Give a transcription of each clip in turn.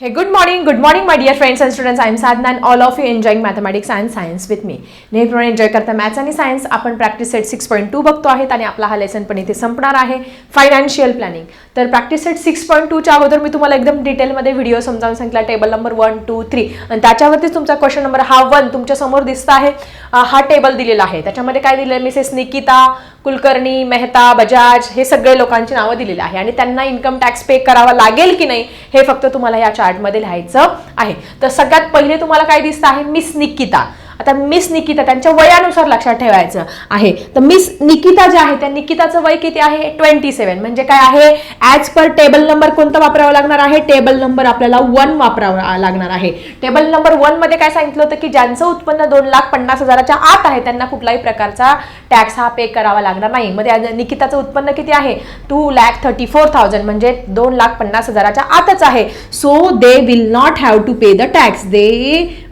Hey, good morning, good morning, my dear friends and students. I am Sadhana and all of you enjoying mathematics and science with me. नेहमीप्रमाणे enjoy करता maths आणि science आपण practice set six point two बघतो आहेत आणि आपला हा lesson पण इथे संपणार आहे. फायनान्शियल प्लॅनिंग तर प्रॅक्टिस सेट सिक्स पॉईंट टूच्या अगोदर मी तुम्हाला एकदम डिटेलमध्ये व्हिडिओ समजावून सांगितला. Table number one two three आणि त्याच्यावरतीच तुमचा क्वेश्चन नंबर हा वन तुमच्यासमोर दिसत आहे. हा टेबल दिलेला आहे. त्याच्यामध्ये काय दिलं आहे? मिसेस निकिता कुलकर्णी मेहता बजाज हे सगळे लोकांची नावं दिलेली आहे. आणि त्यांना इन्कम टॅक्स पे करावा लागेल की नाही हे फक्त तुम्हाला याच्या चार्टमध्ये लिहायचं आहे. तर सगळ्यात पहिले तुम्हाला काय दिसतं आहे? मिस निकिता. आता मिस निकिता त्यांच्या वयानुसार लक्षात ठेवायचं आहे. तर मिस निकिता जे आहे त्या निकिताचं वय किती आहे? ट्वेंटी सेवन म्हणजे काय आहे? ॲज पर टेबल नंबर कोणता वापरावा लागणार आहे? टेबल नंबर आपल्याला वन वापरावा लागणार आहे. टेबल नंबर वनमध्ये काय सांगितलं होतं की ज्यांचं उत्पन्न दोन लाख पन्नास हजाराच्या आत आहे त्यांना कुठलाही प्रकारचा टॅक्स हा पे करावा लागणार नाही. मध्ये निकिताचं उत्पन्न किती आहे? Two lakh thirty four thousand म्हणजे दोन लाख पन्नास हजाराच्या आतच आहे. So they will not have to pay the tax they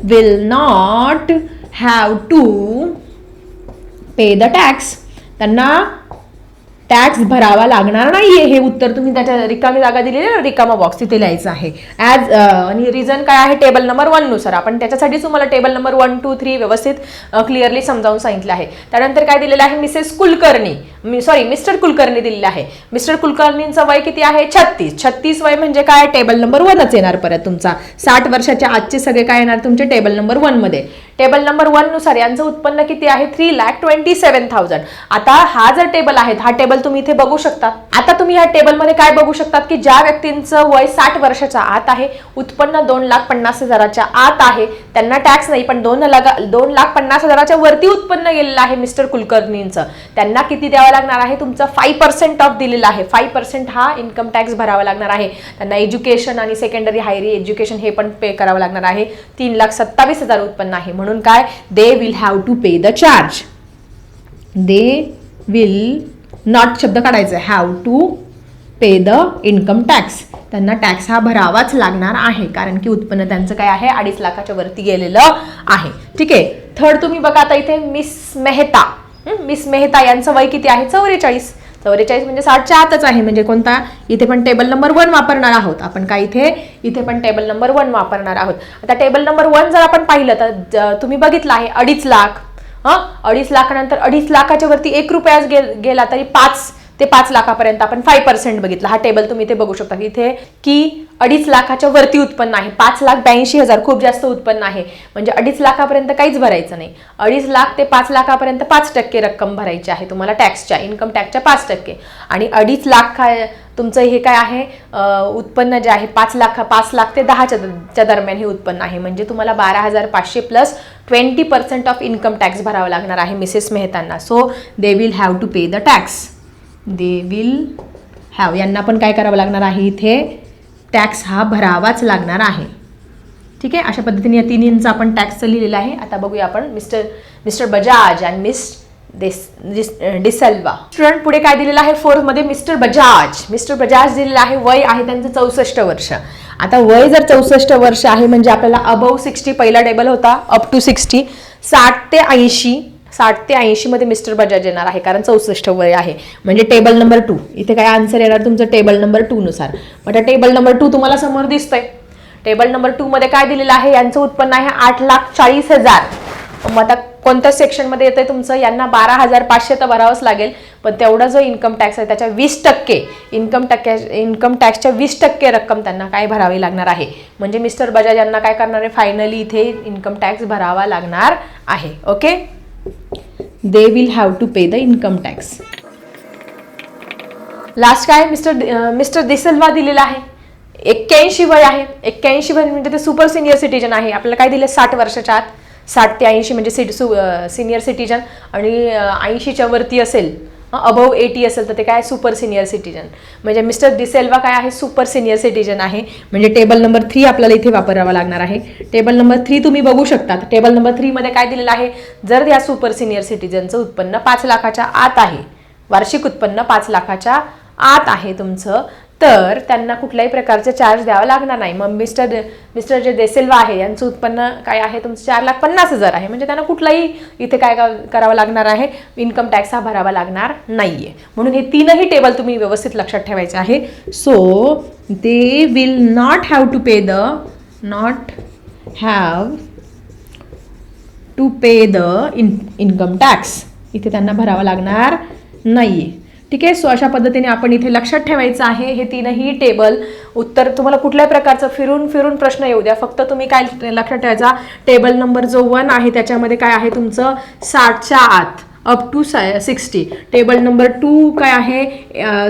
will not have to pay the tax त्यांना टॅक्स भरावा लागणार नाहीये. हे उत्तर तुम्ही त्याच्या रिकामी जागा दिलेली आहे. ना रिकामा बॉक्स तिथे लिहायचं आहे. ॲज आणि रिझन काय आहे? टेबल नंबर वननुसार आपण त्याच्यासाठीच तुम्हाला table number one two three व्यवस्थित क्लिअरली समजावून सांगितलं आहे. त्यानंतर काय दिलेलं आहे? Mrs Kulkarni. Sorry Mister Kulkarni दिलेलं आहे. मिस्टर कुलकर्णींचं वय किती आहे? छत्तीस. छत्तीस वय म्हणजे काय? टेबल नंबर वनच येणार परत तुमचा. साठ वर्षाच्या आजचे सगळे काय येणार तुमचे? टेबल नंबर वनमध्ये. टेबल नंबर वननुसार यांचं उत्पन्न किती आहे? Three lakh twenty seven thousand आता हा जर टेबल आहे हा टेबल तुम्ही इथे बघू शकता. आता तुम्ही ह्या टेबलमध्ये काय बघू शकतात की ज्या व्यक्तींचं वय साठ वर्षाच्या आत आहे उत्पन्न दोन लाख पन्नास हजाराच्या आत आहे त्यांना टॅक्स नाही पण दोन लाख दोन लाख पन्नास हजाराच्या वरती उत्पन्न गेलेलं आहे मिस्टर कुलकर्णींचं. त्यांना किती द्यावं लागणार आहे? तुमचं फाईव्ह पर्सेंट ऑफ दिलेला आहे. फाईव्ह पर्सेंट हा इन्कम टॅक्स भरावा लागणार आहे. त्यांना एज्युकेशन आणि सेकंडरी हायरी एज्युकेशन हे पण पे करावं लागणार आहे. तीन लाख सत्तावीस हजार उत्पन्न आहे. म्हणून काय? They will have to pay the charge they will not शब्द काढायचा have to pay the income tax त्यांना टॅक्स हा भरावाच लागणार आहे. कारण की उत्पन्न त्यांचं काय आहे? अडीच लाखाच्या वरती गेलेलं आहे. ठीक आहे? थर्ड तुम्ही बघा आता इथे मिस मेहता मिस मेहता यांचं वय किती आहे? चौवेचाळीस. चौवेचाळीस म्हणजे साठच्या आतच आहे. म्हणजे कोणता? इथे पण टेबल नंबर वन वापरणार आहोत. आपण काय इथे? इथे पण टेबल नंबर वन वापरणार आहोत. आता टेबल नंबर वन जर आपण पाहिलं तर तुम्ही बघितलं आहे अडीच लाख. हं? अडीच लाखानंतर अडीच लाखाच्या वरती एक रुपयाच गे गेला तरी पाच ते पाच लाखापर्यंत आपण फाय पर्सेंट बघितलं. हा टेबल तुम्ही इथे बघू शकता. इथे की अडीच लाखाच्या वरती उत्पन्न आहे. पाच लाख ब्याऐंशी हजार खूप जास्त उत्पन्न आहे. म्हणजे अडीच लाखापर्यंत काहीच भरायचं नाही. अडीच लाख ते पाच लाखापर्यंत पाच टक्के रक्कम भरायची आहे तुम्हाला टॅक्सच्या इन्कम टॅक्सच्या पाच टक्के. आणि अडीच लाख काय तुमचं हे काय आहे? उत्पन्न जे आहे पाच लाख पाच लाख ते दहाच्या दरम्यान हे उत्पन्न आहे. म्हणजे तुम्हाला बारा हजार पाचशे plus twenty percent off income tax भरावा लागणार आहे Mrs मेहतांना. So they will have to pay the tax they will have यांना पण काय करावं लागणार आहे? इथे टॅक्स हा भरावाच लागणार आहे. ठीक आहे? अशा पद्धतीने या तिन्हींचा आपण टॅक्सचं लिहिलेलं आहे. आता बघूया आपण Mister Mister Bajaj and Miss डिस डिस डिसेल्वा. स्टुडंट पुढे काय दिलेलं आहे? फोर्थमध्ये मिस्टर बजाज. मिस्टर बजाज दिलेलं आहे वय आहे त्यांचं चौसष्ट वर्ष. आता वय जर चौसष्ट वर्ष आहे म्हणजे आपल्याला अबव सिक्स्टी पहिला टेबल होता. अप टू सिक्स्टी साठ ते ऐंशी. साठ ते ऐंशीमध्ये मिस्टर बजाज येणार आहे कारण चौसष्ट वय आहे. म्हणजे टेबल नंबर टू इथे काय आन्सर येणार तुमचं टेबल नंबर टू नुसार. मग त्या टेबल नंबर टू तुम्हाला समोर दिसतंय. टेबल नंबर टू मध्ये काय दिलेलं आहे? यांचं उत्पन्न आहे आठ लाख चाळीस हजार. मग आता कोणत्या सेक्शनमध्ये येतंय तुमचं? यांना बारा हजार पाचशे तर भरावंच लागेल. पण तेवढा जो इन्कम टॅक्स आहे त्याच्या वीस टक्के इन्कम टक्के इन्कम टॅक्सच्या वीस टक्के रक्कम त्यांना काय भरावी लागणार आहे? म्हणजे मिस्टर बजाज यांना काय करणार आहे? फायनली इथे इन्कम टॅक्स भरावा लागणार आहे. Okay they will have to pay the income tax last काय? मिस्टर मिस्टर दिसेल्वा दिलेला आहे. एक्क्याऐंशी वय आहे. एक्क्याऐंशी वय म्हणजे ते सुपर सिनियर सिटीजन आहे. आपल्याला काय दिलं? साठ वर्षाच्या आत. साठ ते ऐंशी म्हणजे सिट सु uh, सिनियर सिटीजन आणि uh, ऐंशीच्या वरती असेल. अबव एटी असेल तर ते काय सुपर सिनियर सिटीजन म्हणजे मिस्टर डिसेल्वा काय आहे? सुपर सिनियर सिटीजन आहे. म्हणजे टेबल नंबर थ्री आपल्याला इथे वापरावा लागणार आहे. टेबल नंबर थ्री तुम्ही बघू शकता टेबल नंबर थ्रीमध्ये काय दिलेलं आहे? जर या सुपर सिनियर सिटीजनचं उत्पन्न पाच लाखाच्या आत आहे वार्षिक उत्पन्न पाच लाखाच्या आत आहे तुमचं तर त्यांना कुठल्याही प्रकारचे चार्ज द्यावा लागणार नाही. मग मिस्टर मिस्टर जे देसेल्वा आहे यांचं उत्पन्न काय आहे? तुमचं चार लाख पन्नास हजार आहे. म्हणजे त्यांना कुठलाही इथे काय करावं लागणार आहे. इन्कम टॅक्स हा भरावा लागणार नाही आहे म्हणून हे तीनही टेबल तुम्ही व्यवस्थित लक्षात ठेवायचे आहे. So they will not have to pay the not have to pay the in income tax इथे त्यांना भरावा लागणार नाही आहे ठीक आहे? सो अशा पद्धतीने आपण इथे लक्षात ठेवायचं आहे. हे तीनही टेबल उत्तर तुम्हाला कुठल्या प्रकारचं? फिरून फिरून प्रश्न येऊ द्या. फक्त तुम्ही काय लक्षात ठेवायचा? टेबल नंबर जो वन आहे त्याच्यामध्ये काय आहे तुमचं? साठच्या आत. Up to sixty table number two काय आहे?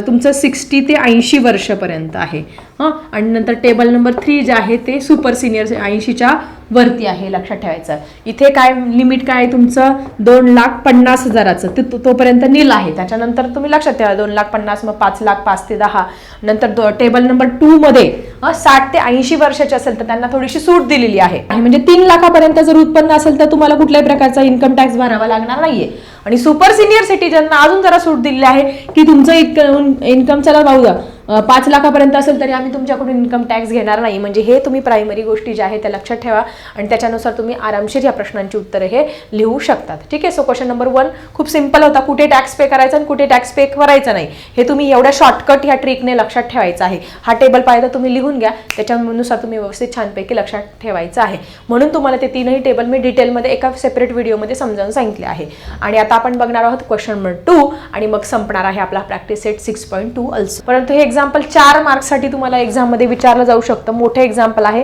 तुमचं सिक्स्टी ते ऐंशी वर्षपर्यंत आहे. हां? आणि नंतर टेबल नंबर थ्री जे आहे ते सुपर सिनियर ऐंशीच्या वरती आहे लक्षात ठेवायचं. इथे काय लिमिट काय आहे तुमचं? दोन लाख पन्नास हजाराचं. ते तोपर्यंत नील आहे. त्याच्यानंतर तुम्ही लक्षात ठेवा दोन लाख पन्नास मग पाच लाख पाच ते दहा. नंतर दो टेबल नंबर टूमध्ये मध्ये साठ ते ऐंशी वर्षाचे असेल तर त्यांना थोडीशी सूट दिलेली आहे. आणि म्हणजे तीन लाखापर्यंत जर उत्पन्न असेल तर तुम्हाला कुठल्याही प्रकारचा इन्कम टॅक्स भरावा लागणार नाहीये. आणि सुपर सिनियर सिटीजनना अजून जरा सूट दिलेली आहे की तुमचं इतकं इन्कम चला भाऊ द्या. पाच लाखापर्यंत असेल तरी आम्ही तुमच्याकडून इन्कम टॅक्स घेणार नाही. म्हणजे हे तुम्ही प्रायमरी गोष्टी ज्या आहेत त्या लक्षात ठेवा. आणि त्याच्यानुसार तुम्ही आरामशीर या प्रश्नांची उत्तरं हे लिहू शकतात. ठीक आहे? सो क्वेश्चन नंबर वन खूप सिंपल होता. कुठे टॅक्स पे करायचा आणि कुठे टॅक्स पे करायचा नाही. हे तुम्ही एवढ्या शॉर्टकट ह्या ट्रिकने लक्षात ठेवायचं आहे. हा टेबल पाहिजे तर तुम्ही लिहून घ्या. त्याच्यानुसार तुम्ही व्यवस्थित छानपैकी लक्षात ठेवायचं आहे. म्हणून तुम्हाला ते तीनही टेबल मी डिटेलमध्ये एका सेपरेट व्हिडिओमध्ये समजावून सांगितले आहे. आणि आता आपण बघणार आहोत क्वेश्चन नंबर टू आणि मग संपणार आहे आपला practice set six point two also परंतु हे एक्झाम्पल चार मार्क्ससाठी तुम्हाला एक्झाममध्ये विचारलं जाऊ शकतं. मोठं एक्झाम्पल आहे.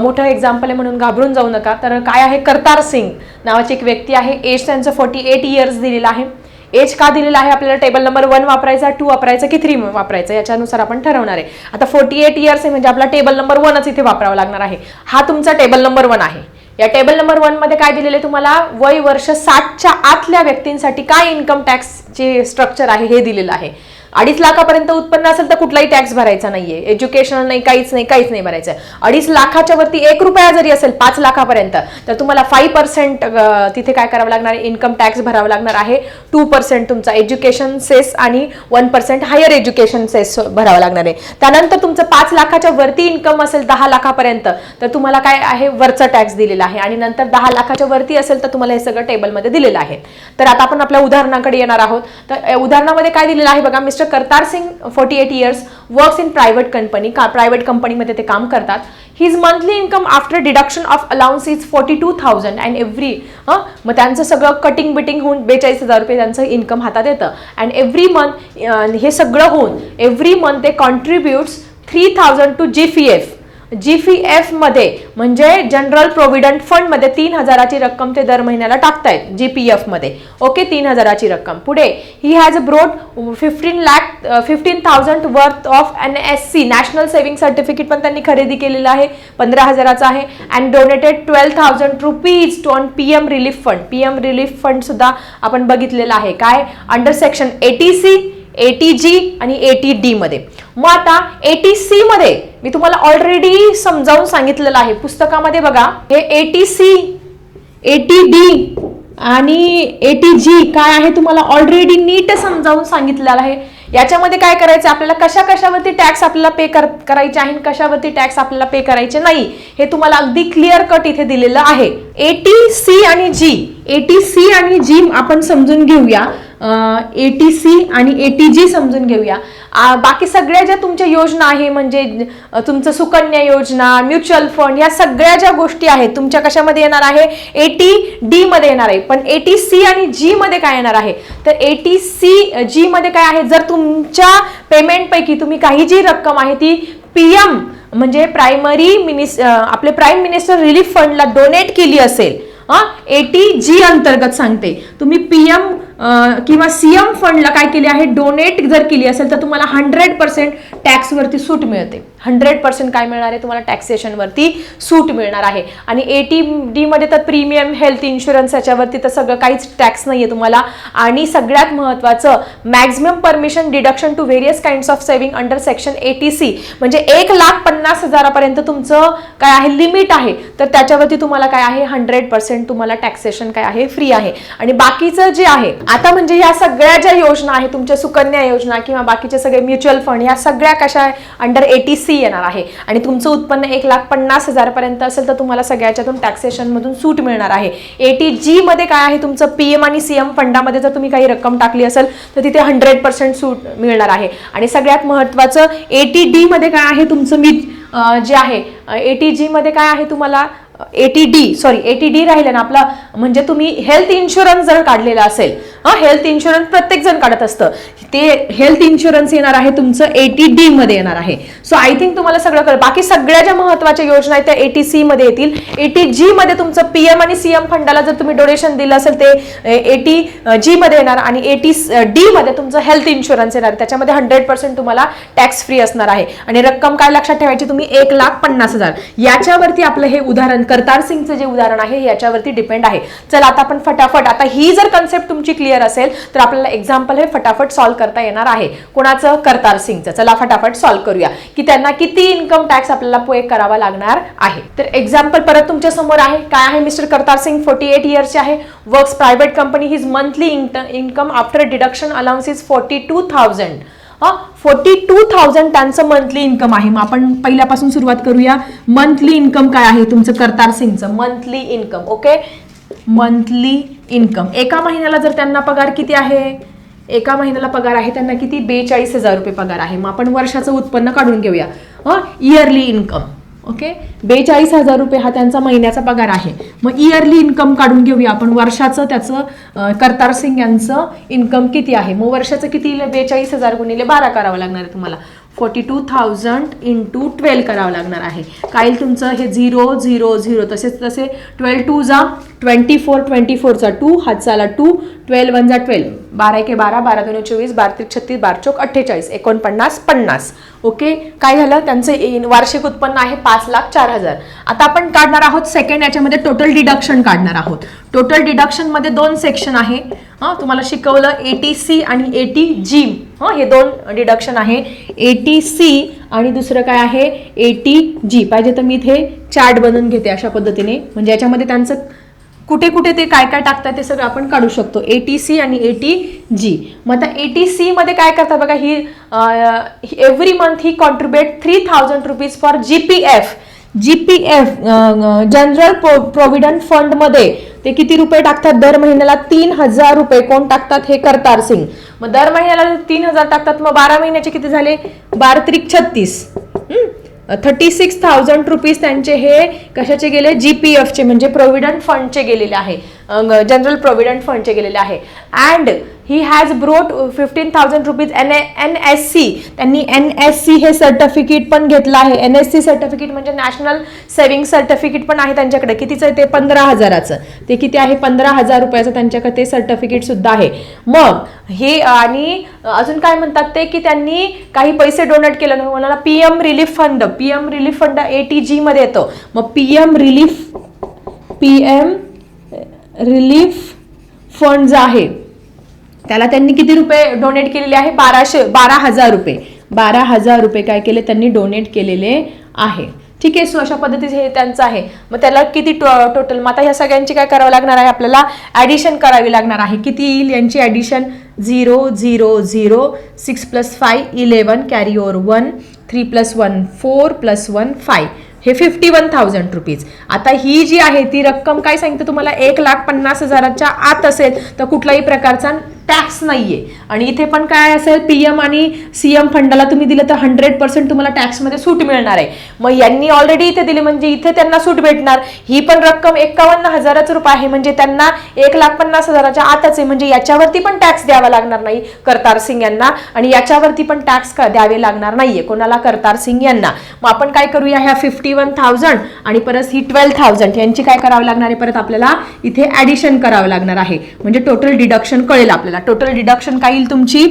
मोठं एक्झाम्पल आहे म्हणून घाबरून जाऊ नका. तर काय आहे? करतार सिंग नावाची एक व्यक्ती आहे. एज त्यांचं फोर्टी एट इयर्स दिलेलं आहे. एज का दिलेला आहे? आपल्याला टेबल नंबर वन वापरायचा टू वापरायचा की थ्री वापरायचा? याच्यानुसार आपण ठरवणार आहे. आता फोर्टी एट इयर्स आहे म्हणजे आपला टेबल नंबर वनच इथे वापरावा लागणार आहे. हा तुमचा टेबल नंबर वन आहे. या टेबल नंबर वनमध्ये काय दिलेले तुम्हाला? वय वर्ष साठच्या आतल्या व्यक्तींसाठी काय इन्कम टॅक्सचे स्ट्रक्चर आहे हे दिलेलं आहे. अडीच लाखापर्यंत उत्पन्न असेल तर कुठलाही टॅक्स भरायचा नाहीये. एज्युकेशनल नाही काहीच नाही काहीच नाही भरायचं अडीच लाखाच्या वरती एक रुपया जरी असेल पाच लाखापर्यंत तर तुम्हाला फाईव्ह पर्सेंट तिथे काय करावं लागणार? इन्कम टॅक्स भरावा लागणार आहे. टू पर्सेंट तुमचा एज्युकेशन सेस आणि one percent higher education cess भरावा लागणार आहे. त्यानंतर तुमचं पाच लाखाच्या वरती इन्कम असेल दहा लाखापर्यंत तर तुम्हाला काय आहे? वरचा टॅक्स दिलेला आहे. आणि नंतर दहा लाखाच्या वरती असेल तर तुम्हाला हे सगळं टेबलमध्ये दिलेलं आहे. तर आता आपण आपल्या उदाहरणाकडे येणार आहोत. तर उदाहरणामध्ये काय दिलेलं आहे बघा Mister Kartar Singh forty eight years works in private company का प्रायव्हेट कंपनीमध्ये ते काम करतात. His monthly income after deduction of allowance is forty two thousand and every हां मग त्यांचं सगळं कटिंग बिटिंग होऊन बेचाळीस हजार रुपये त्यांचं इन्कम हातात येतं. अँड एव्हरी मंथ हे सगळं होऊन एव्हरी मंथ ते contributes three thousand to G P F G P एफमध्ये म्हणजे जनरल प्रोव्हिडंट फंडमध्ये तीन हजाराची रक्कम ते दर महिन्याला टाकतायत जी पी एफमध्ये. ओके तीन हजाराची रक्कम. पुढे ही has bought fifteen lakh fifteen thousand worth of N S C national saving certificate पण त्यांनी खरेदी केलेलं आहे पंधरा हजाराचं आहे and donated twelve thousand rupees to on P M relief fund P M relief fund सुद्धा आपण बघितलेलं आहे. काय? Under section eighty C eighty G आणि एटी डी मध्ये. मग आता एटी सी मध्ये मी तुम्हाला ऑलरेडी समजावून सांगितलेलं आहे. पुस्तकामध्ये बघा हे एटी सी एटी डी आणि एटी जी काय आहे तुम्हाला ऑलरेडी नीट समजावून सांगितलेलं आहे. याच्यामध्ये काय करायचं? आपल्याला कशा कशावरती टॅक्स आपल्याला पे कर करायचे आहे आणि कशावरती टॅक्स आपल्याला पे करायचे नाही हे तुम्हाला अगदी क्लिअर कट इथे दिलेलं आहे. एटी सी आणि जी एटी सी आणि जी आपण समजून घेऊया. एटी सी आणि एटी जी समजून घेऊया. बाकी सगळ्या ज्या तुमच्या योजना आहे म्हणजे तुमचं सुकन्या योजना म्युच्युअल फंड या सगळ्या ज्या गोष्टी आहेत तुमच्या कशामध्ये येणार आहे? एटी डी मध्ये येणार आहे. पण एटी सी आणि जी मध्ये काय येणार आहे? तर एटी सी जी मध्ये काय आहे? जर तुमच्या पेमेंटपैकी तुम्ही काही जी रक्कम आहे ती पी एम म्हणजे प्रायमरी मिनिस आपले प्राईम मिनिस्टर रिलीफ फंडला डोनेट केली असेल. हा एटी जी अंतर्गत सांगते. तुम्ही पीएम किंवा सीएम फंडला काय केले आहे? डोनेट जर केली असेल तर तुम्हाला हंड्रेड पर्सेंट टॅक्सवरती सूट मिळते. हंड्रेड पर्सेंट काय मिळणार आहे? तुम्हाला टॅक्सेशनवरती सूट मिळणार आहे. आणि ए टी डीमध्ये तर प्रीमियम हेल्थ इन्शुरन्स याच्यावरती तर सगळं काहीच टॅक्स नाही आहे तुम्हाला. आणि सगळ्यात महत्त्वाचं maximum permission deduction to various kinds of saving under section eighty C म्हणजे एक लाख पन्नास हजारापर्यंत तुमचं काय आहे? लिमिट आहे. तर त्याच्यावरती तुम्हाला काय आहे? हंड्रेड पर्सेंट तुम्हाला टॅक्सेशन काय आहे? फ्री आहे. आणि बाकीचं जे आहे आता म्हणजे या सगळ्या ज्या योजना आहेत तुमच्या सुकन्या योजना किंवा बाकीचे सगळे म्युच्युअल फंड या सगळ्या कशा अंडर एटी सी येणार आहे? आणि तुमचं उत्पन्न एक लाख पन्नास हजार पर्यंत असेल तर तुम्हाला सगळ्याच्यातून टॅक्सेशन मधून सूट मिळणार आहे. एटी जी मध्ये काय आहे तुमचं? पीएम आणि सीएम फंडामध्ये जर तुम्ही काही रक्कम टाकली असेल तर तिथे हंड्रेड पर्सेंट सूट मिळणार आहे. आणि सगळ्यात महत्त्वाचं एटी डी मध्ये काय आहे तुमचं मी जे आहे एटी जी मध्ये काय आहे तुम्हाला? Eighty D sorry eighty D राहिलं ना आपला म्हणजे तुम्ही हेल्थ इन्शुरन्स जर काढलेला असेल हा हेल्थ इन्शुरन्स प्रत्येक जण काढत असतं. ते हेल्थ इन्शुरन्स येणार आहे तुमचं एटी डी मध्ये येणार आहे. सो आय थिंक तुम्हाला सगळं कळलं. बाकी सगळ्या ज्या महत्त्वाच्या योजना आहेत त्या एटी सी मध्ये येतील. एटी जी मध्ये तुमचं पीएम आणि सीएम फंडाला जर तुम्ही डोनेशन दिलं असेल ते एटी जी मध्ये येणार आणि एटी डी मध्ये तुमचं हेल्थ इन्शुरन्स येणार. त्याच्यामध्ये हंड्रेड पर्सेंट तुम्हाला टॅक्स फ्री असणार आहे. आणि रक्कम काय लक्षात ठेवायची? तुम्ही एक लाख पन्नास हजार. याच्यावरती आपलं हे उदाहरण करतार सिंगचं जे उदाहरण आहे याच्यावरती डिपेंड आहे. चला आता आपण फटाफट आता ही जर कन्सेप्ट तुमची क्लिअर असेल तर आपल्याला एक्झाम्पल हे फटाफट सॉल्व्ह करता येणार आहे. कोणाचं? करतार सिंगचं. चला फटाफट सॉल्व्ह करूया. की त्यांना किती इन्कम टॅक्स आपल्याला पे करावा लागणार आहे. तर एक्झाम्पल परत तुमच्यासमोर आहे. काय आहे Mister Kartar Singh? Forty eight इयर्सचे आहे. Works private company his monthly income after deduction allowance is forty two thousand हा? फोर्टी टू थाउजंड त्यांचं मंथली इन्कम आहे. मग आपण पहिल्यापासून सुरुवात करूया. मंथली इन्कम काय आहे तुमचं? करतार सिंगचं. Monthly income okay monthly income एका महिन्याला जर त्यांना पगार किती आहे? एका महिन्याला पगार आहे त्यांना किती? बेचाळीस हजार रुपये पगार आहे. मग आपण वर्षाचं उत्पन्न काढून घेऊया. Yearly income okay? बेचाळीस हजार रुपये हा त्यांचा महिन्याचा पगार आहे. मग इयरली इन्कम काढून घेऊया आपण. वर्षाचं त्याचं करतार सिंग यांचं इन्कम किती आहे? मग वर्षाचं किती बेचाळीस हजार गुणिले बारा करावं लागणार आहे तुम्हाला. Forty two thousand into twelve करावं लागणार आहे. काहील तुमचं हे झिरो झिरो झिरो तसेच तसे ट्वेल्व टू जा ट्वेंटी फोर ट्वेंटी फोरचा टू हातचाला टू ट्वेल्व वन जा ट्वेल्व बारा एके बारा बारा दोन चोवीस बारा त्रिक छत्तीस बार चौक अठ्ठेचाळीस एकोणपन्नास पन्नास. ओके? काय झालं? त्यांचं वार्षिक उत्पन्न आहे पाच लाख चार हजार. आता आपण काढणार आहोत सेकंड याच्यामध्ये टोटल डिडक्शन काढणार आहोत. टोटल डिडक्शनमध्ये दोन सेक्शन आहे. हा तुम्हाला शिकवलं एटी सी आणि एटी जी हां हे दोन डिडक्शन आहे. एटी सी आणि दुसरं काय आहे? एटी जी पाहिजे तर मी इथे चार्ट बनवून घेते अशा पद्धतीने. म्हणजे याच्यामध्ये त्यांचं कुठे कुठे ते काय काय टाकतात ते सगळं आपण काढू शकतो. ए टी सी आणि ए टी जी मग आता ए टी सीमध्ये काय करतात बघा he every month he contribute three thousand rupees for G P F G P F general provident fund फंडमध्ये ते किती रुपये टाकतात? दर महिन्याला तीन हजार रुपये कोण टाकतात हे करतार सिंग. मग दर महिन्याला तीन हजार टाकतात मग बारा महिन्याचे किती झाले? बारा त्रिक छत्तीस. थर्टी सिक्स थाउजंड रुपीज त्यांचे हे कशाचे गेले? जी पी एफचे म्हणजे प्रोव्हिडंट फंडचे गेलेले आहे. जनरल प्रोव्हिडंट फंडचे गेलेले आहे. And he has brought fifteen thousand rupees N N S C त्यांनी एन एस सी हे सर्टिफिकेट पण घेतलं आहे. एन एस सी सर्टिफिकेट म्हणजे नॅशनल सेव्हिंग सर्टिफिकेट पण आहे त्यांच्याकडे. कितीचं आहे ते? पंधरा हजाराचं. ते किती आहे? पंधरा हजार रुपयाचं त्यांच्याकडे ते सर्टिफिकेट सुद्धा आहे. मग हे आणि अजून काय म्हणतात ते की त्यांनी काही पैसे डोनेट केलं नाही. मला P M relief fund P M relief fund eighty G मध्ये येतो. मग P M relief P M relief fund जो आहे त्याला त्यांनी किती रुपये डोनेट केलेले आहे? बाराशे बारा हजार रुपये. बारा हजार रुपये काय केले? त्यांनी डोनेट केलेले आहे. ठीक आहे सो अशा पद्धतीचे हे त्यांचं आहे. मग त्याला किती टोटल मग आता ह्या सगळ्यांची काय करावं लागणार आहे? आपल्याला ॲडिशन करावी लागणार आहे. किती येईल यांची addition zero zero zero six plus five eleven carry over one three plus one four plus one five हे फिफ्टी वन थाउजंड रुपीज आता ही जी आहे ती रक्कम काय सांगते तुम्हाला? एक लाख पन्नास हजाराच्या आत असेल तर कुठलाही प्रकारचा टॅक्स नाहीये. आणि इथे पण काय असेल पीएम आणि सीएम फंडाला तुम्ही दिलं तर हंड्रेड पर्सेंट तुम्हाला टॅक्समध्ये सूट मिळणार आहे. मग यांनी ऑलरेडी इथे दिली म्हणजे इथे त्यांना सूट भेटणार. ही पण रक्कम एकावन्न हजाराच रुपये आहे म्हणजे त्यांना एक लाख पन्नास हजाराच्या आतच आहे. म्हणजे याच्यावरती पण टॅक्स द्यावा लागणार नाही करतार सिंग यांना आणि याच्यावरती पण टॅक्स द्यावे लागणार नाहीये. कोणाला? करतार सिंग यांना. मग आपण काय करूया ह्या फिफ्टी वन थाउजंड आणि परत ही ट्वेल्व थाउजंड यांची काय करावं लागणार आहे? परत आपल्याला इथे ऍडिशन करावं लागणार आहे. म्हणजे टोटल डिडक्शन कळेल आपल्याला. टोटल डिडक्शन काय येईल तुमची?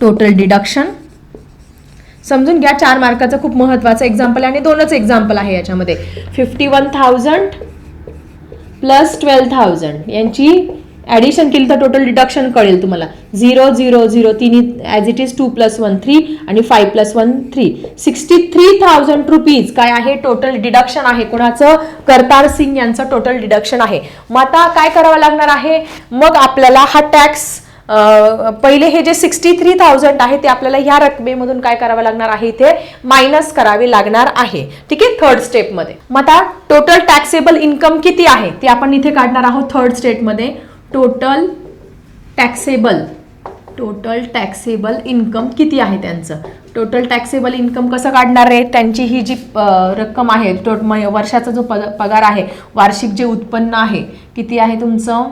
टोटल डिडक्शन समजून घ्या चार मार्काचं खूप महत्वाचं एक्झाम्पल आणि दोनच एक्झाम्पल आहे याच्यामध्ये. Fifty one thousand plus twelve thousand यांची ॲडिशन केली तर टोटल डिडक्शन कळेल तुम्हाला. झिरो झिरो झिरो तिन्ही as it is two plus one three आणि five plus one three sixty three thousand rupees काय आहे? टोटल डिडक्शन आहे. कोणाचं? करतार सिंग यांचं टोटल डिडक्शन आहे. मग आता काय करावं लागणार आहे? मग आपल्याला हा टॅक्स पहिले हे जे सिक्स्टी थ्री थाउजंड आहे ते आपल्याला ह्या रकमेमधून काय करावं लागणार आहे इथे? मायनस करावे लागणार आहे. ठीक आहे? थर्ड स्टेपमध्ये मग आता टोटल टॅक्सेबल इन्कम किती आहे? ते आपण इथे काढणार आहोत थर्ड स्टेटमध्ये total taxable total taxable income किती आहे त्यांचं? टोटल टॅक्सेबल इन्कम कसं काढणार आहे? त्यांची ही जी रक्कम आहे टोट वर्षाचा जो पगार आहे वार्षिक जे उत्पन्न आहे किती आहे तुमचं?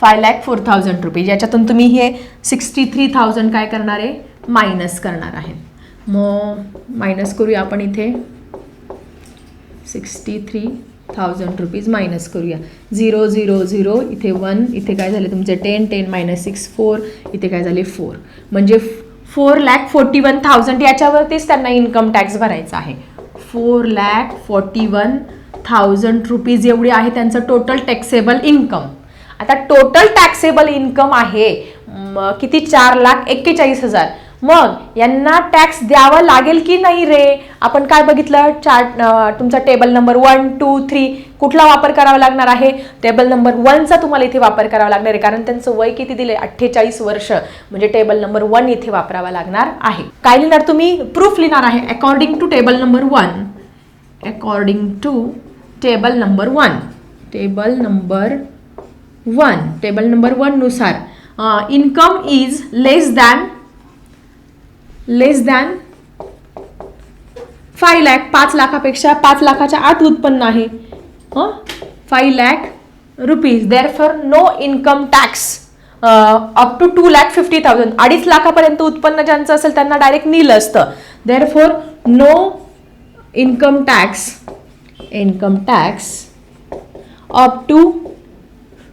Five lakh four thousand rupees याच्यातून तुम्ही हे सिक्स्टी थ्री थाउजंड काय करणार आहे? मायनस करणार आहे. मग मायनस करूया आपण इथे. Sixty three thousand rupees minus करूया. झिरो झिरो झिरो इथे वन इथे काय झाले तुमचे ten ten minus six four इथे काय झाले फोर म्हणजे four lakh forty one thousand याच्यावरतीच त्यांना इन्कम टॅक्स भरायचा आहे. Four lakh forty one thousand rupees एवढी आहे त्यांचं टोटल टॅक्सेबल इन्कम आता टोटल टॅक्सेबल इन्कम आहे किती? चार लाख एक्केचाळीस हजार. मग यांना टॅक्स द्यावा लागेल की नाही रे? आपण काय बघितलं? चार्ट तुमचा table number one two three कुठला वापर करावा लागणार आहे? टेबल नंबर वनचा तुम्हाला इथे वापर करावा लागणार आहे कारण त्यांचं वय किती दिले? अठ्ठेचाळीस वर्ष. म्हणजे टेबल नंबर वन इथे वापरावा लागणार आहे. काय लिहिणार तुम्ही? प्रूफ लिहिणार आहे according to table number one according to table number one table number one table number वननुसार income is less than less than five lakh पाच लाखापेक्षा पाच लाखाच्या आत उत्पन्न आहे. हं? Five lakh rupees therefore no income tax up to two lakh fifty thousand अडीच लाखापर्यंत उत्पन्न ज्यांचं असेल त्यांना डायरेक्ट नील असतं. Therefore no income tax income tax up to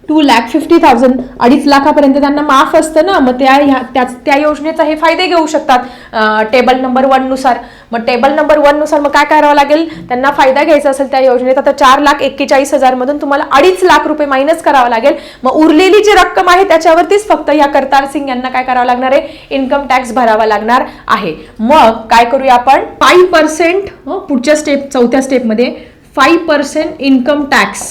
two lakh fifty thousand अडीच लाखापर्यंत त्यांना माफ असतं ना. मग त्या ह्या त्याच त्या योजनेचा हे फायदे घेऊ शकतात टेबल नंबर वननुसार मग टेबल नंबर वननुसार मग काय करावं लागेल? त्यांना फायदा घ्यायचा असेल त्या योजनेत आता चार लाख एक्केचाळीस हजारमधून तुम्हाला अडीच लाख रुपये मायनस करावा लागेल. मग उरलेली जी रक्कम आहे त्याच्यावरतीच फक्त ह्या करतार सिंग यांना काय करावं लागणार आहे? इन्कम टॅक्स भरावा लागणार आहे. मग काय करूया आपण? फाईव्ह पर्सेंट पुढच्या स्टेप चौथ्या स्टेपमध्ये five percent income tax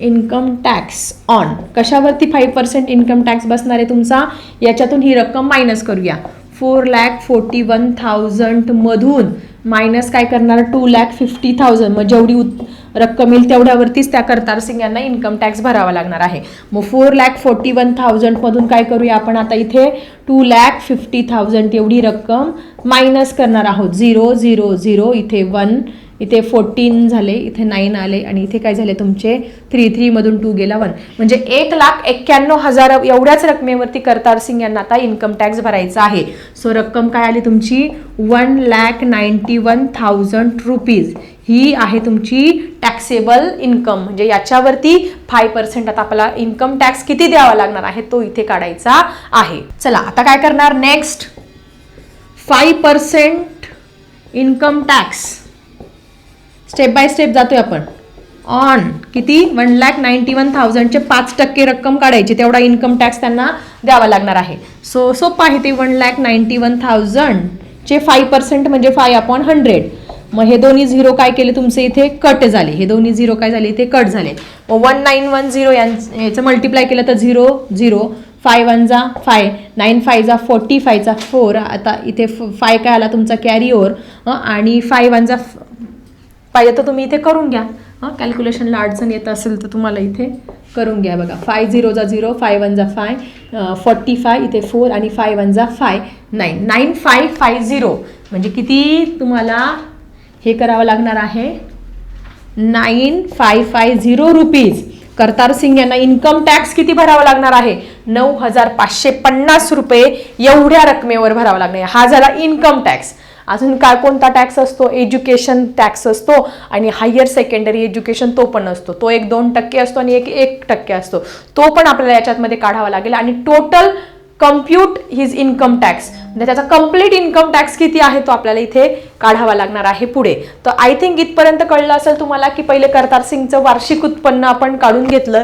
income tax on. कशावरती five percent income tax बसणार आहे तुमचा? याच्यातून ही रक्कम मायनस करूया. फोर लॅक फोर्टी वन थाउजंडमधून मायनस काय करणार? टू लॅक फिफ्टी थाउजंड मग जेवढी उत् रक्कम येईल तेवढ्यावरतीच त्या करतार सिंग यांना इन्कम टॅक्स भरावा लागणार आहे. मग फोर लॅक फोर्टी वन थाउजंडमधून काय करूया आपण? आता इथे टू लॅक फिफ्टी थाउजंड एवढी रक्कम मायनस करणार आहोत. झिरो झिरो झिरो इथे वन इथे फोर्टीन झाले इथे नाईन आले आणि इथे काय झाले तुमचे? थ्री थ्रीमधून टू गेला वन म्हणजे एक लाख एक्क्याण्णव हजार एवढ्याच रकमेवरती करतार सिंग यांना आता इन्कम टॅक्स भरायचा आहे. सो रक्कम काय आली तुमची? One lakh ninety one thousand rupees ही आहे तुमची टॅक्सेबल इन्कम म्हणजे याच्यावरती फाय पर्सेंट आता आपल्याला इन्कम टॅक्स किती द्यावा लागणार आहे तो इथे काढायचा आहे. चला आता काय करणार? Next five percent income tax step by step जातोय आपण. ऑन किती? वन लॅक नाईन्टी वन थाउजंडचे पाच टक्के रक्कम काढायची. तेवढा इन्कम टॅक्स त्यांना द्यावा लागणार आहे. सो सोपं आहे ते वन लॅक नाईन्टी वन थाउजंडचे फाय पर्सेंट म्हणजे फाय अपॉन हंड्रेड मग हे दोन्ही झिरो काय केले? तुमचे इथे कट झाले. हे दोन्ही झिरो काय झाले? इथे कट झाले. मग वन नाईन वन झिरो याचं मल्टिप्लाय केलं तर झिरो झिरो फाय वन जा फाय नाईन फाय जा फोर्टी फायचा फोर आता इथे फाय काय आला? तुमचा कॅरी ओवर आणि फाय वन जा पाहिजे तर तुम्ही इथे करून घ्या. हां कॅल्क्युलेशनला अडचण येत असेल तर तुम्हाला इथे करून घ्या बघा. फाय झिरोचा झिरो फाय वनचा फाय फॉर्टी फाय इथे फोर आणि five वनचा five nine nine five five zero म्हणजे किती तुम्हाला हे करावं लागणार आहे? Nine five five zero rupees Kartar Singh यांना इन्कम टॅक्स किती भरावा लागणार आहे? नऊ हजार पाचशे पन्नास रुपये एवढ्या रकमेवर भरावा लागणार हा झाला इन्कम टॅक्स अजून काय कोणता टॅक्स असतो? एज्युकेशन टॅक्स असतो आणि हायर सेकंडरी एज्युकेशन तो पण असतो. तो एक दोन टक्के असतो आणि एक एक टक्के असतो. तो पण आपल्याला याच्यातमध्ये काढावा लागेल आणि total compute his income tax म्हणजे त्याचा कंप्लीट इन्कम टॅक्स किती आहे तो आपल्याला इथे काढावा लागणार आहे पुढे. तर आय थिंक इथपर्यंत कळलं असेल तुम्हाला की पहिले करतार सिंगचं वार्षिक उत्पन्न आपण काढून घेतलं.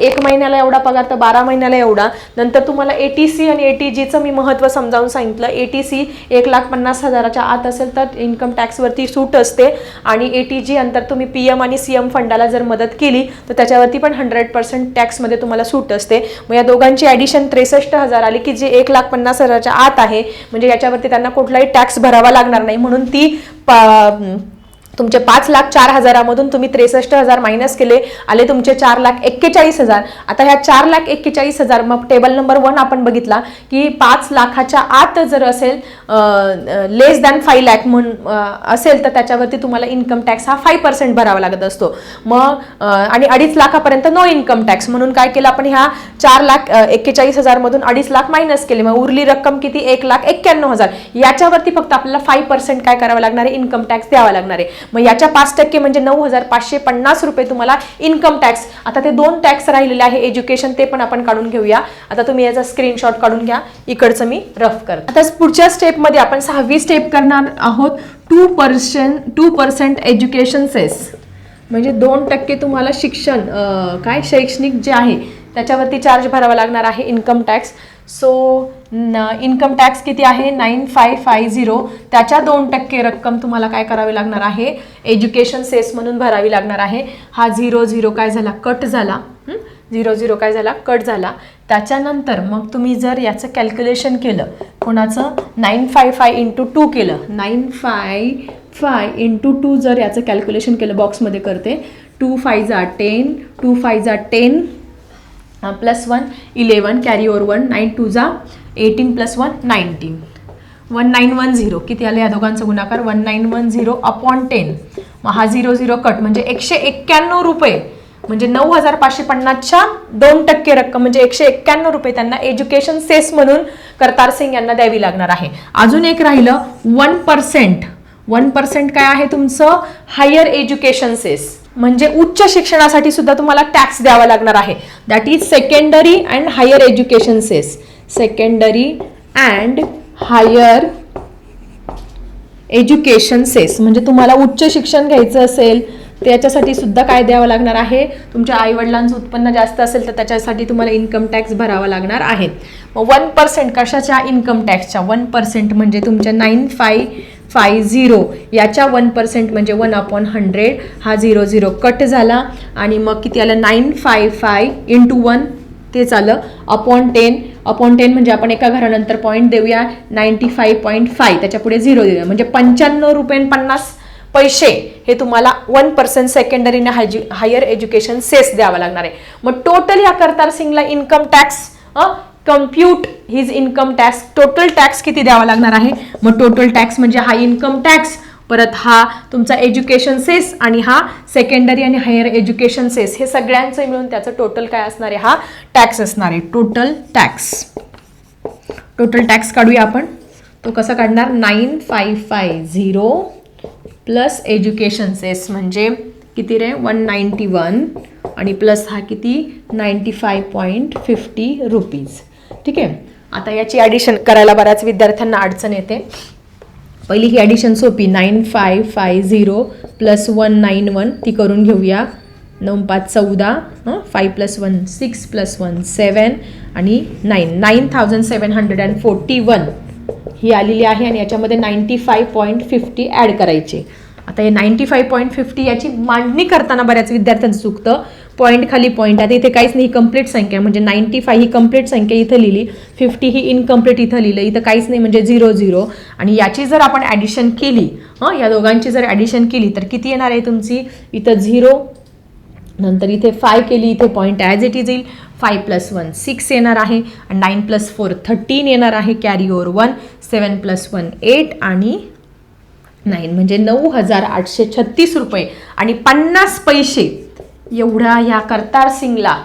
एक महिन्याला एवढा पगार तर बारा महिन्याला एवढा. नंतर तुम्हाला ए टी सी आणि ए टी जीचं मी महत्त्व समजावून सांगितलं. ए टी सी एक लाख पन्नास हजाराच्या आत असेल तर इन्कम टॅक्सवरती सूट असते. आणि ए टी जी अंतर तुम्ही पी एम आणि सी एम फंडाला जर मदत केली तर त्याच्यावरती पण हंड्रेड पर्सेंट टॅक्समध्ये तुम्हाला सूट असते. मग या दोघांची ॲडिशन त्रेसष्ट हजार आली की जी एक लाख पन्नास हजाराच्या आत आहे म्हणजे याच्यावरती त्यांना कुठलाही टॅक्स भरावा लागणार नाही म्हणून ती तुमचे पाच लाख चार हजारामधून तुम्ही त्रेसष्ट हजार मायनस केले आले तुमचे चार लाख एक्केचाळीस हजार. आता ह्या चार लाख एक्केचाळीस हजार मग टेबल नंबर वन आपण बघितला की पाच लाखाच्या आत जर असेल लेस दॅन फाय लॅक म्हणून असेल तर त्याच्यावरती तुम्हाला इन्कम टॅक्स हा फाय पर्सेंट भरावा लागत असतो. मग आणि अडीच लाखापर्यंत नो इन्कम टॅक्स म्हणून काय केलं आपण ह्या चार लाख एक्केचाळीस हजारमधून अडीच लाख मायनस केले. मग उरली रक्कम किती? एक लाख एक्क्याण्णव हजार. याच्यावरती फक्त आपल्याला फाय पर्सेंट काय करावं लागणार आहे? इन्कम टॅक्स द्यावा लागणार आहे. मग याच्या पाच टक्के म्हणजे नऊ हजार पाचशे पन्नास रुपये तुम्हाला इन्कम टॅक्स आता ते दोन टॅक्स राहिलेले आहे एज्युकेशन ते पण आपण काढून घेऊया. आता तुम्ही याचा स्क्रीनशॉट काढून घ्या. इकडचं मी रफ कर आता पुढच्या स्टेपमध्ये आपण सहावी स्टेप करणार आहोत. Two percent two percent education cess म्हणजे दोन टक्के तुम्हाला शिक्षण काय शैक्षणिक जे आहे त्याच्यावरती चार्ज भरावा लागणार आहे इन्कम टॅक्स सो न इन्कम टॅक्स किती आहे? नाईन फाय फाय झिरो त्याच्या दोन टक्के रक्कम तुम्हाला काय करावी लागणार आहे? एज्युकेशन सेस म्हणून भरावी लागणार आहे. हा झिरो झिरो काय झाला? कट झाला. झिरो झिरो काय झाला? कट झाला. त्याच्यानंतर मग तुम्ही जर याचं कॅल्क्युलेशन केलं कोणाचं? Nine five five into two केलं. Nine five five into two जर याचं कॅल्क्युलेशन केलं बॉक्समध्ये करते टू फाय जा टेन टू फाय जा ten plus one eleven carry over one nine two जा eighteen plus one nineteen one nine one zero किती आलं या दोघांचा गुणाकार? One nine one zero upon ten मग हा झिरो झिरो कट म्हणजे एकशे एक्क्याण्णव रुपये. म्हणजे नऊ हजार पाचशे पन्नासच्या दोन टक्के रक्कम म्हणजे एकशे एक्क्याण्णव रुपये त्यांना एज्युकेशन सेस म्हणून करतार सिंग यांना द्यावी लागणार आहे. अजून एक राहिलं वन पर्सेंट वन पर्सेंट काय आहे तुमचं? हायर एज्युकेशन सेस म्हणजे उच्च शिक्षणासाठी सुद्धा तुम्हाला टॅक्स द्यावा लागणार आहे. That is secondary and higher education cess secondary and higher education cess म्हणजे तुम्हाला उच्च शिक्षण घ्यायचं असेल त्याच्यासाठी सुद्धा काय द्यावं लागणार आहे? तुमच्या आईवडिलांचं उत्पन्न जास्त असेल तर त्याच्यासाठी तुम्हाला इन्कम टॅक्स भरावा लागणार आहे. मग वन पर्सेंट कशाच्या इन्कम टॅक्सच्या वन पर्सेंट म्हणजे तुमच्या नाईन फाय फाय झिरो याच्या वन पर्सेंट म्हणजे वन अपॉन हंड्रेड हा झिरो झिरो कट झाला. आणि मग किती आलं? Nine five five into one तेच आलं. अपॉन टेन अपॉन टेन म्हणजे आपण एका घरानंतर पॉईंट देऊया. नाईन्टी फाय पॉईंट फाय त्याच्यापुढे झिरो देऊया. म्हणजे पंच्याण्णव रुपये पन्नास पैसे हे तुम्हाला वन पर्सेंट सेकंडरीने हायजी हायर एज्युकेशन सेस द्यावा लागणार आहे. मग टोटल या करतार सिंगला income tax compute his income tax total tax किती द्यावा लागणार आहे? मग टोटल टॅक्स म्हणजे हा इन्कम टॅक्स परत हा तुमचा एज्युकेशन सेस आणि हा सेकंडरी आणि हायर एज्युकेशन सेस हे सगळ्यांचं मिळून त्याचं टोटल काय असणार आहे? हा टॅक्स असणार आहे. टोटल टॅक्स टोटल टॅक्स काढूया आपण. तो कसा काढणार? Nine five five zero plus education cess म्हणजे किती रे? वन नाईन्टी वन आणि प्लस हा किती? Ninety five point fifty rupees ठीक आहे? आता याची ॲडिशन करायला बऱ्याच विद्यार्थ्यांना अडचण येते. पहिली ही ॲडिशन सोपी. Nine five five zero plus one nine one ती करून घेऊया. नऊ पाच चौदा हं? Five plus one six plus one seven आणि nine nine thousand seven hundred and forty one ही आलेली आहे आणि याच्यामध्ये ninety five point fifty add करायचे. आता हे नाईन्टी फाय पॉईंट फिफ्टी याची मांडणी करताना बऱ्याच विद्यार्थ्यांचं चुकतं. पॉईंट खाली पॉईंट आता इथे काहीच नाही कंप्लीट संख्या. म्हणजे नाईन्टी फाय ही कंप्लीट संख्या इथं लिहिली. फिफ्टी ही इनकम्प्लीट इथं लिहिलं. इथं काहीच नाही म्हणजे झिरो झिरो आणि याची जर आपण ॲडिशन केली हां या दोघांची जर ॲडिशन केली तर किती येणार आहे तुमची? इथं झिरो नंतर इथे फाय केली इथे पॉईंट ॲज इट इज येईल. फाय प्लस वन सिक्स येणार आहे. आणि नाईन प्लस फोर थर्टीन येणार आहे carry over one seven plus one eight आणि नाईन म्हणजे नऊ हजार आठशे छत्तीस रुपये. आणि पन्नास पैसे एवढा ह्या करतार सिंगला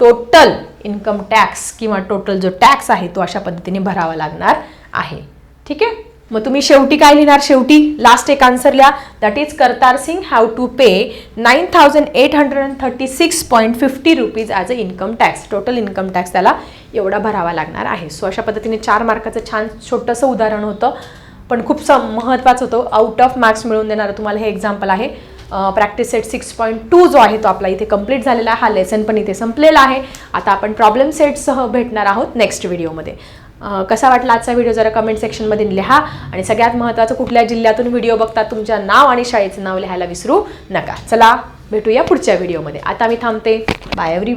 टोटल इन्कम टॅक्स किंवा टोटल जो टॅक्स आहे तो अशा पद्धतीने भरावा लागणार आहे. ठीक आहे? मग तुम्ही शेवटी काय लिहिणार? शेवटी लास्ट एक आन्सर लिहा. That is Kartar Singh have to pay nine thousand eight hundred and thirty six point fifty rupees as a income tax total income tax त्याला एवढा भरावा लागणार आहे. सो अशा पद्धतीने चार मार्काचं छान छोटंसं उदाहरण होतं. पण खूप स महत्त्वाचं होतं. आउट ऑफ मार्क्स मिळवून देणारं तुम्हाला हे एक्झाम्पल आहे. Practice set six point two जो आहे तो आपला इथे कंप्लीट झालेला आहे. हा लेसन पण इथे संपलेला आहे. आता आपण प्रॉब्लेम सेटसह भेटणार आहोत नेक्स्ट व्हिडिओमध्ये कसा वाटला आजचा व्हिडिओ जरा कमेंट सेक्शनमध्ये लिहा. आणि सगळ्यात महत्त्वाचं कुठल्या जिल्ह्यातून व्हिडिओ बघता तुमच्या नाव आणि शाळेचं नाव लिहायला विसरू नका. चला भेटूया पुढच्या व्हिडिओमध्ये आता मी थांबते. Bye every